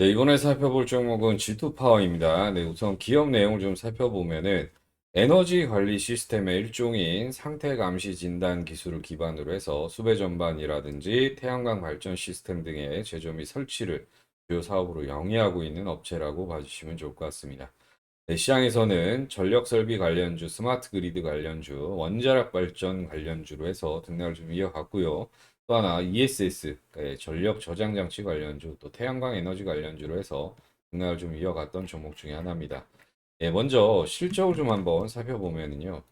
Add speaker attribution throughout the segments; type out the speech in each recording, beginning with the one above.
Speaker 1: 네, 이번에 살펴볼 종목은 G2 파워입니다. 네, 우선 기업 내용을 좀 살펴보면은 에너지 관리 시스템의 일종인 상태 감시 진단 기술을 기반으로 해서 수배 전반이라든지 태양광 발전 시스템 등의 제조 및 설치를 주요 사업으로 영위하고 있는 업체라고 봐주시면 좋을 것 같습니다. 네, 시장에서는 전력 설비 관련주, 스마트 그리드 관련주, 원자력 발전 관련주로 해서 등락을 좀 이어갔고요. 또 하나 ESS, 예, 전력 저장 장치 관련주, 또 태양광 에너지 관련주로 해서 등락을 좀 이어갔던 종목 중에 하나입니다. 예, 먼저 실적을 좀 한번 살펴보면은요.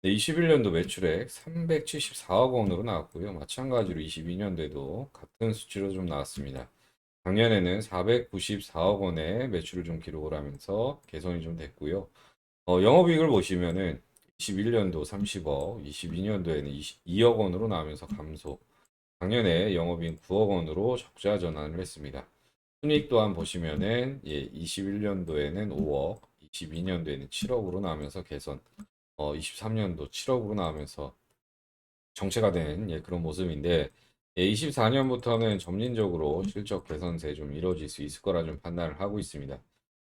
Speaker 1: 네, 21년도 매출액 374억 원으로 나왔고요. 마찬가지로 22년도에도 같은 수치로 좀 나왔습니다. 작년에는 494억 원의 매출을 좀 기록을 하면서 개선이 좀 됐고요. 어, 영업이익을 보시면은 21년도 30억, 22년도에는 22억 원으로 나오면서 감소. 작년에 영업이익 9억 원으로 적자 전환을 했습니다. 순이익 또한 보시면은 예, 21년도에는 5억, 22년도에는 7억으로 나오면서 개선. 어, 23년도 7억으로 나오면서 정체가 된 예, 그런 모습인데 예, 24년부터는 점진적으로 실적 개선세 좀 이루어질 수 있을 거라 좀 판단을 하고 있습니다.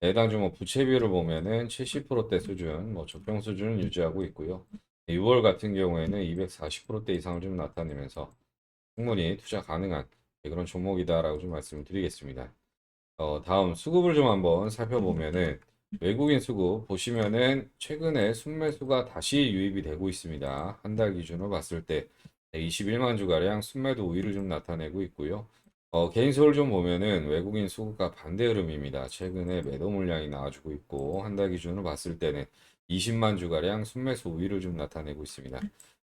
Speaker 1: 해당 종목 부채 비율을 보면은 70%대 수준, 뭐 적정 수준을 유지하고 있고요. 6월 같은 경우에는 240%대 이상을 좀 나타내면서 충분히 투자 가능한 예, 그런 종목이다라고 좀 말씀을 드리겠습니다. 어, 다음 수급을 좀 한번 살펴보면은 외국인 수급 보시면은 최근에 순매수가 다시 유입이 되고 있습니다. 한 달 기준으로 봤을 때 21만 주가량 순매도 우위를 좀 나타내고 있고요. 어, 개인 수를 좀 보면은 외국인 수급과 반대 흐름입니다. 최근에 매도 물량이 나와주고 있고 한 달 기준으로 봤을 때는 20만 주가량 순매수 우위를 좀 나타내고 있습니다.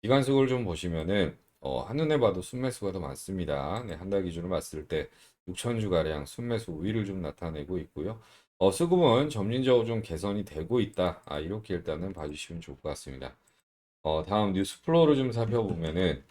Speaker 1: 기간 수를 좀 보시면은 어, 한눈에 봐도 순매수가 더 많습니다. 네, 한 달 기준으로 봤을 때 6천 주가량 순매수 우위를 좀 나타내고 있고요. 어, 수급은 점진적으로 좀 개선이 되고 있다. 아, 이렇게 일단은 봐주시면 좋을 것 같습니다. 어, 다음 뉴스 플로우를 좀 살펴보면은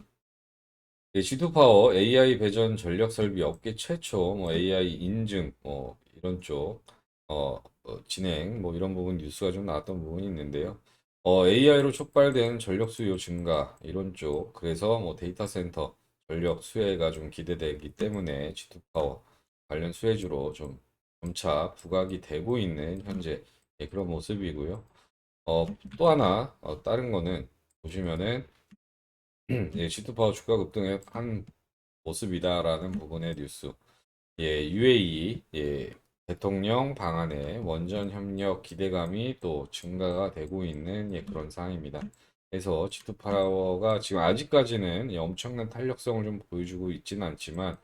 Speaker 1: 예, G2파워 AI 배전 전력 설비 업계 최초 뭐 AI 인증 뭐 이런 쪽 어, 어, 진행 뭐 이런 부분 뉴스가 좀 나왔던 부분이 있는데요. 어, AI로 촉발된 전력 수요 증가 이런 쪽 그래서 뭐 데이터 센터 전력 수혜가 좀 기대되기 때문에 G2 파워 관련 수혜주로 좀 점차 부각이 되고 있는 현재 예, 그런 모습이고요. 어, 또 하나 어, 다른 거는 보시면은 예, 시트파워 주가 급등의 한 모습이다라는 부분의 뉴스. 예, UAE 예, 대통령 방안에 원전 협력 기대감이 또 증가가 되고 있는 예, 그런 상황입니다. 그래서 G2 파워가 지금 아직까지는 예, 엄청난 탄력성을 좀 보여주고 있지는 않지만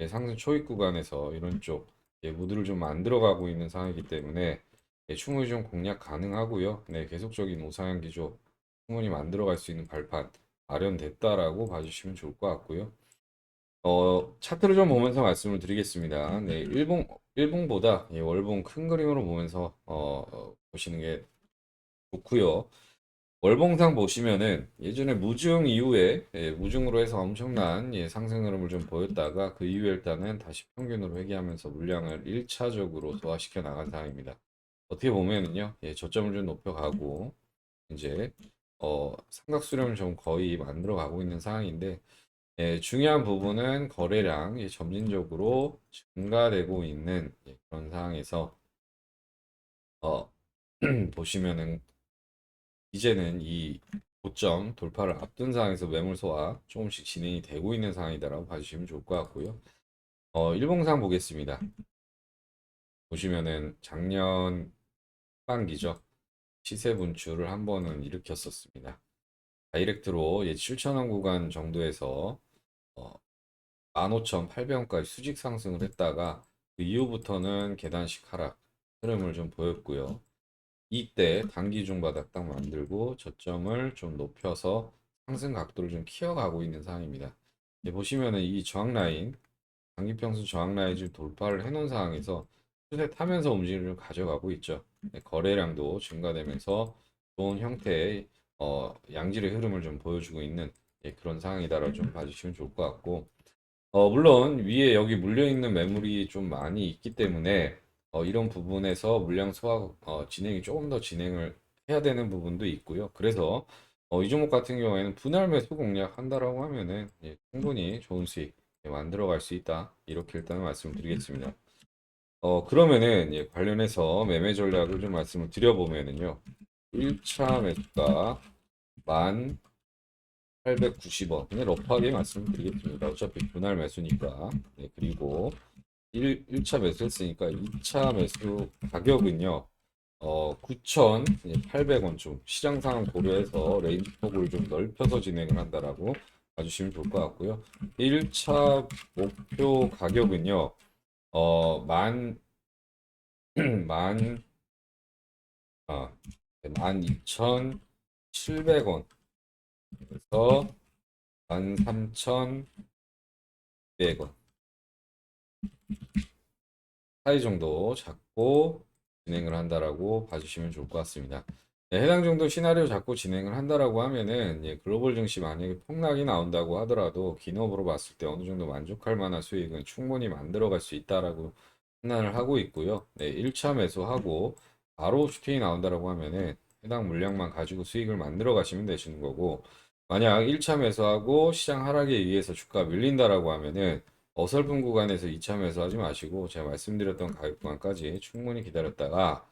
Speaker 1: 예, 상승 초입 구간에서 이런 쪽 예, 무드를 좀 만들어가고 있는 상황이기 때문에 예, 충분히 좀 공략 가능하고요. 네, 계속적인 우상향 기조 충분히 만들어갈 수 있는 발판 마련됐다라고 봐주시면 좋을 것 같고요. 어, 차트를 좀 보면서 말씀을 드리겠습니다. 네, 일봉, 일봉보다 예, 월봉 큰 그림으로 보면서 어, 어, 보시는 게 좋고요. 월봉상 보시면은 예전에 무증 이후에 예, 무증으로 해서 엄청난 예, 상승 흐름을 좀 보였다가 그 이후에 일단은 다시 평균으로 회귀하면서 물량을 1차적으로 소화시켜 나간 상황입니다. 어떻게 보면은요, 예, 저점을 좀 높여가고 이제 어, 삼각수렴을 좀 거의 만들어 가고 있는 상황인데 예, 중요한 부분은 거래량 이 점진적으로 증가되고 있는 예, 그런 상황에서 어, 보시면은 이제는 이 고점 돌파를 앞둔 상황에서 매물 소화 조금씩 진행이 되고 있는 상황이다라고 봐주시면 좋을 것 같고요. 어, 일봉상 보겠습니다. 보시면은 작년 하반기죠. 시세 분출을 한 번은 일으켰었습니다. 다이렉트로 예, 7,000원 구간 정도에서 어, 15,800원까지 수직 상승을 했다가 그 이후부터는 계단식 하락 흐름을 좀 보였고요. 이때 단기 중바닥 딱 만들고 저점을 좀 높여서 상승 각도를 좀 키워가고 있는 상황입니다. 예, 보시면은 이 저항 라인, 단기 평수 저항 라인 을 돌파를 해놓은 상황에서 추세 타면서 움직임을 좀 가져가고 있죠. 네, 거래량도 증가되면서 좋은 형태의 어, 양질의 흐름을 좀 보여주고 있는 예, 그런 상황이다라고 좀 봐주시면 좋을 것 같고 어, 물론 위에 여기 물려 있는 매물이 좀 많이 있기 때문에 어, 이런 부분에서 물량 소화 어, 진행이 조금 더 진행을 해야 되는 부분도 있고요. 그래서 어, 이 종목 같은 경우에는 분할 매수 공략한다라고 하면은 예, 충분히 좋은 수익 예, 만들어 갈 수 있다. 이렇게 일단 말씀드리겠습니다. 어, 그러면은 예, 관련해서 매매 전략을 좀 말씀을 드려보면은요. 1차 매수가 1890원. 그냥 러프하게 말씀드리겠습니다. 어차피 분할 매수니까. 네, 그리고 1, 1차 매수했으니까 2차 매수 가격은요. 어, 9,800원 좀 시장 상황 고려해서 레인지 폭을 좀 넓혀서 진행을 한다라고 봐주시면 좋을 것 같고요. 1차 목표 가격은요. 어, 만, 만, 아, 12,700원. 그래서 13,100원. 사이 정도 잡고 진행을 한다라고 봐주시면 좋을 것 같습니다. 네, 해당 정도 시나리오 잡고 진행을 한다라고 하면은 예, 글로벌 증시 만약에 폭락이 나온다고 하더라도 기업으로 봤을 때 어느 정도 만족할 만한 수익은 충분히 만들어갈 수 있다라고 판단을 하고 있고요. 네, 1차 매수하고 바로 슈팅이 나온다라고 하면은 해당 물량만 가지고 수익을 만들어 가시면 되시는 거고 만약 1차 매수하고 시장 하락에 의해서 주가 밀린다라고 하면은 어설픈 구간에서 2차 매수하지 마시고 제가 말씀드렸던 가격 구간까지 충분히 기다렸다가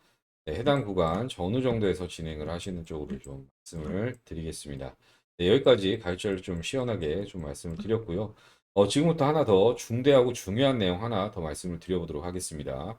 Speaker 1: 네, 해당 구간 전후 정도에서 진행을 하시는 쪽으로 좀 말씀을 드리겠습니다. 네, 여기까지 가격을 좀 시원하게 좀 말씀을 드렸고요. 어, 지금부터 하나 더 중대하고 중요한 내용 하나 더 말씀을 드려보도록 하겠습니다.